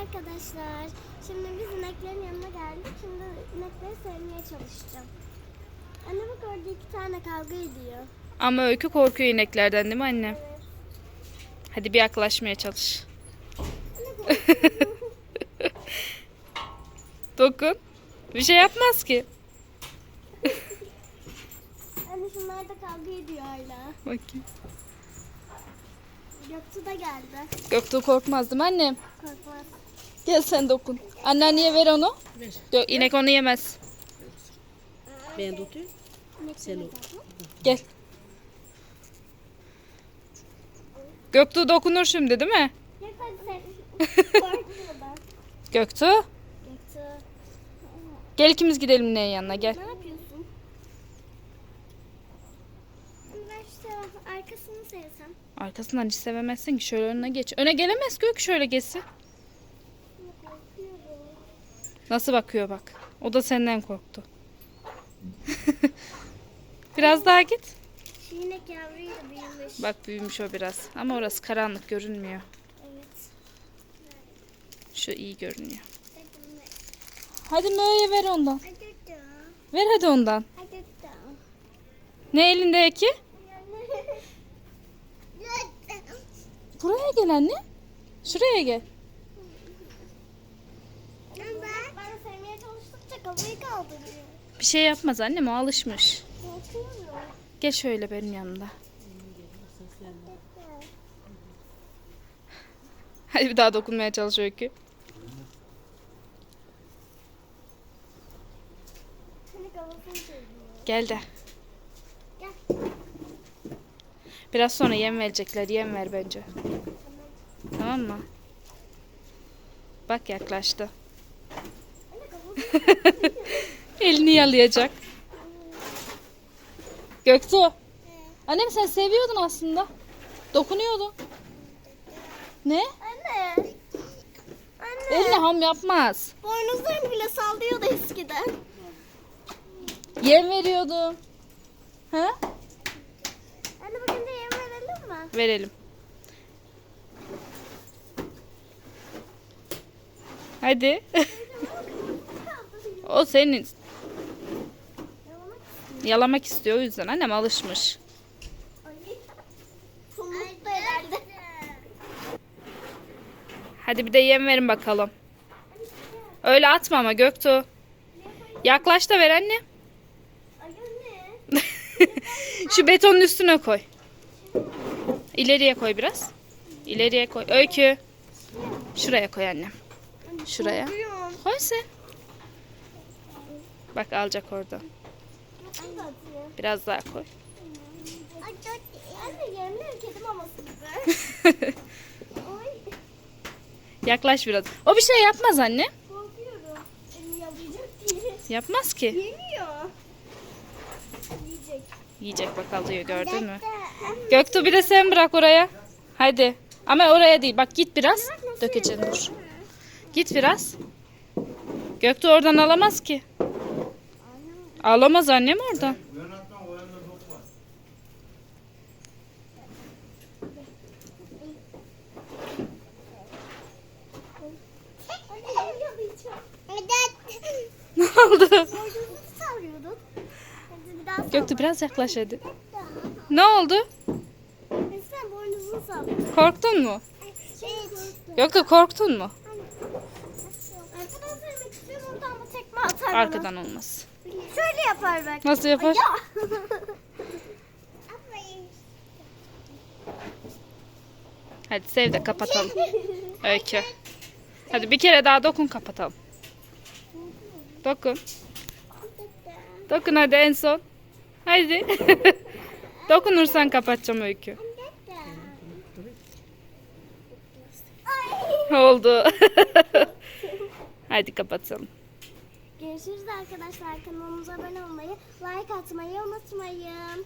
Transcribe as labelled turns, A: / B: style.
A: arkadaşlar. Şimdi biz ineklerin yanına geldik. Şimdi inekleri sevmeye çalışacağım. Anne bak orada iki tane kavga ediyor.
B: Ama Öykü korkuyor ineklerden değil mi annem?
A: Evet.
B: Hadi bir yaklaşmaya çalış.
A: Anne.
B: Dokun. Bir şey yapmaz ki.
A: Anne şunlar da kavga ediyor hala.
B: Bakayım.
A: Göktuğ da geldi.
B: Göktuğ korkmaz değil mi annem?
A: Korkmaz.
B: Gel sen dokun. Anneanneye ver onu.
C: Ver.
B: Gö- İnek onu yemez.
C: Ben tutayım. Sen o.
B: Gel. Göktuğ dokunur şimdi değil mi? Göktuğ.
A: Göktuğ.
B: Gel ikimiz gidelim ineğin yanına gel.
A: Ne yapıyorsun? Ben işte arkasını sevsem.
B: Arkasından hiç sevemezsin ki. Şöyle önüne geç. Öne gelemez Öykü şöyle geçsin. Nasıl bakıyor bak. O da senden korktu. biraz daha git.
A: Büyümüş.
B: Bak büyümüş o biraz. Ama orası karanlık görünmüyor.
A: Evet.
B: Şu iyi görünüyor.
A: Hadi
B: Mö'ye ver ondan.
A: da.
B: Ver hadi ondan. Ne elindeki? Buraya gel anne. Şuraya gel.
A: Ben, ben sevmeye kaldırıyor.
B: Bir şey yapmaz annem o alışmış. Gel şöyle benim yanımda. Hadi bir daha dokunmaya çalış Öykü.
A: Seni kafasını çeviriyor.
B: Gel de. Biraz sonra yem verecekler. Yem ver bence. Tamam mı? Bak yaklaştı. Elini yalayacak. Göktuğ. Annem sen seviyordun aslında. Dokunuyordun. Ne?
A: Anne. Anne.
B: Eline ham yapmaz.
A: Boynuzlarını bile sallıyordu eskiden.
B: Yem veriyordum. Ha?
A: Anne bugün de yem verelim mi?
B: Verelim. Hadi. o senin. Yalamak istiyor o yüzden annem alışmış. Hadi bir de yem verin bakalım. Öyle atma ama Göktuğ. Yaklaş da ver anne. Şu betonun üstüne koy. İleriye koy biraz. İleriye koy. Öykü. Şuraya koy annem. Şuraya. Koy sen. Bak alacak orada. Biraz daha koy. Yaklaş biraz. O bir şey yapmaz anne. Yapmaz ki.
A: Yemiyor. Yiyecek.
B: Yiyecek bak alıyor gördün mü? Göktuğ bir de sen bırak oraya. Hadi. Ama oraya değil. Bak git biraz. Dökeceksin dur. Git biraz. Göktuğ oradan alamaz ki. Alamaz annem
A: yalayacak.
B: Ne oldu? Göktuğ biraz yaklaş hadi. Ne oldu?
A: Hadi sen boynuzunu sallıyorsun.
B: Korktun mu?
A: Şey,
B: Göktuğ korktun mu? Arkadan olmaz.
A: Şöyle yapar bak.
B: Nasıl yapar?
A: Ya.
B: Hadi sev de kapatalım. Öykü. Hadi bir kere daha dokun kapatalım. Dokun. Dokun hadi en son. Hadi. Dokunursan kapatacağım Öykü. Oldu. hadi kapatalım.
A: Görüşürüz arkadaşlar. Kanalımıza abone olmayı, like atmayı unutmayın.